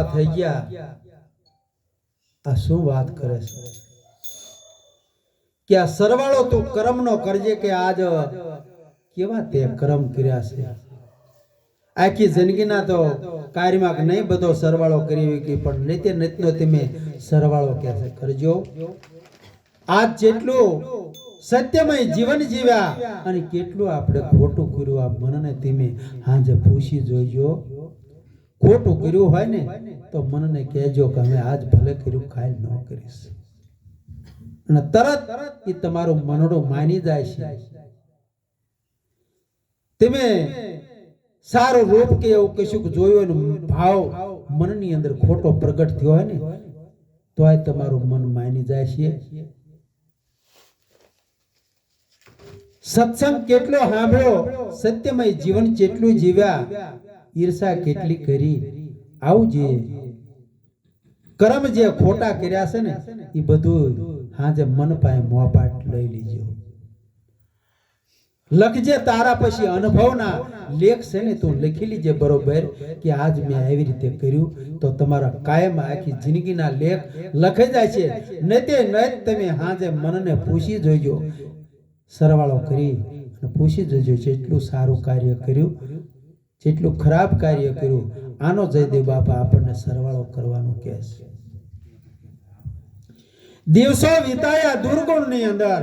બાપા થઈ ગયા. આ શું વાત કરે છે? કે આ સરવાળો તું કર્મનો કરજે કે આજ કેવા તે કર્મ કર્યા છે? આખી જિંદગીના તો કાર્યમાં નહીં બધો સરવાળો કરી કે પણ નિત્ય નિત્યનો તમે સરવાળો કે છે, કરજો. આજ જેટલું સત્યમય જીવન જીવ્યા અને કેટલું આપણે ખોટું કર્યું, આ મનને તમે હાજે પૂછી જોઈજો ખોટું કર્યું હોય ને તો મનને કહેજો કે અમે આજ ભલે કર્યું, કાલ ન કરીશ. અને તરત એ તમારું મનડું માની જાય છે. તમે સારું રૂપ કે એવું કશું જોયું ને ભાવ મનની અંદર ખોટો પ્રગટ થયો હોય ને તો આ તમારું મન માની જાય છે. સત્સંગ કેટલો સાંભળ્યો, સત્યમય જીવન જેટલું જીવ્યા, ઈર્ષા કેટલી કરી, આવું જે કર્મ જે ખોટા કર્યા છે ને એ બધું હાજે મન પાસે મોપાટ લઈ લેજો. લખજે તારા પછી અનુભવના લેખ છે ને, તું લખી લીજે બરોબર કે આજ મેં આવી રીતે કર્યું, તો તમારા કાયમ આખી જિંદગીના લેખ લખાઈ જાય છે. નહીં તે નહીં તમે હાજે મનને પૂછી જોજો. સરવાળો કરી અને પૂછી જોજો જેટલું સારું કાર્ય કર્યું, જેટલું ખરાબ કાર્ય કર્યું, આનો જયદેવ બાપા આપણને સરવાળો કરવાનું કહે છે દિવસો વિતાયા દુર્ગુણની અંદર.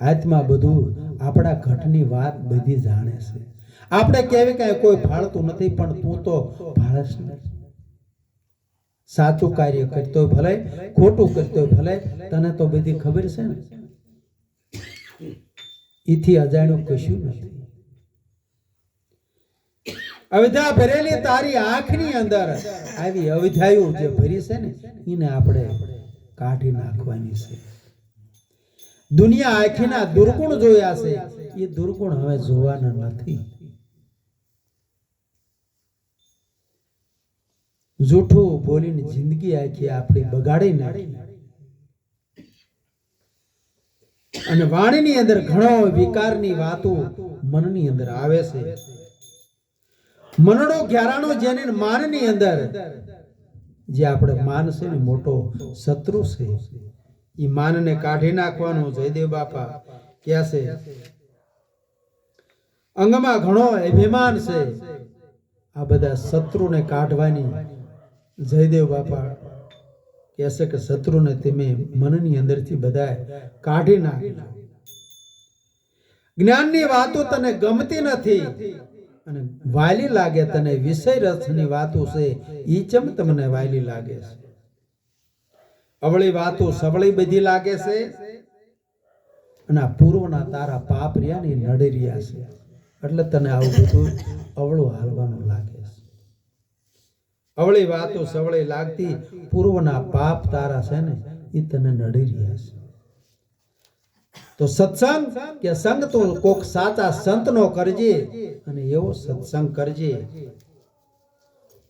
આત્મા બધું આપણા ઘટની વાત બધી જાણે છે. આપણે કેવી કાંઈ કોઈ ફાળતું નથી, પણ તું તો ફાળસ સાચું કાર્ય કરતો ભલે, ખોટું કરતો ભલે, તને તો બધી ખબર છે ને? એથી અજાણ્યું કશું નથી. અવિધા ભરેલી તારી આંખની અંદર. આવી અવિધાયું જે ભરી છે ને, એને આપણે કાઢી નાખવાની છે. દુનિયા આખીના દુર્ગુણ જોયા છે. એ દુર્ગુણ હવે જોવાના નથી. જૂઠું બોલીને જિંદગી આખી આપણી બગાડી નાખી. અને વાણીની અંદર ઘણો વિકારની વાતો મનની અંદર આવે છે. મનનો ઘેરાણો જેને માનની અંદર. જે આપણે માન છે ને, મોટો શત્રુ છે એ માનને કાઢી નાખવાનું જયદેવ બાપા ક્યાં છે, અંગમાં ઘણો અભિમાન છે. આ બધા શત્રુને કાઢવાની જયદેવ બાપા કહેશે કે, શત્રુને તમે મનની અંદરથી બધા કાઢી નાખી જ્ઞાનની વાતો તને ગમતી નથી. અને વાયલી લાગે તને વિષય રસની વાતો છે એ ચમ તમને વાયલી લાગે છે? અવળી વાતો સવળી બધી લાગે છે? અને આ પૂર્વના તારા પાપ રહ્યા ને એ નડી રહ્યા છે. એટલે તને આવું બધું અવળું હાલવાનું લાગે છે. અવળી વાતો સવળી લાગતી પૂર્વના પાપ તારા છે ને એ તને નડી રહ્યા છે. તો સત્સંગ કે સંગ તો કોક સાચા સંતનો કરજે અને એવો સત્સંગ કરજે.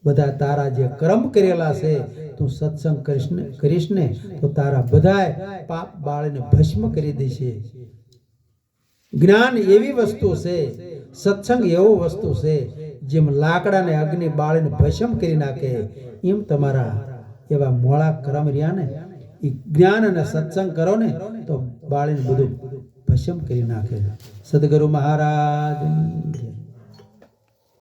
બધા તારા જે કર્મ કરેલા છે, તું સત્સંગ કરીશ ને કરીશ ને, તો તારા બધાય પાપ બાળીને ભસ્મ કરી દેશે. જ્ઞાન એવી વસ્તુ છે, સત્સંગ એવો વસ્તુ છે, જેમ લાકડાને અગ્નિ બાળીને ભસ્મ કરી નાખે, એમ તમારા એવા મોળા કર્મ રહ્યા ને. એ જ્ઞાન અને સત્સંગ કરો ને તો બાળીને બધું ભસ્મ કરી નાખે. સદગુરુ મહારાજ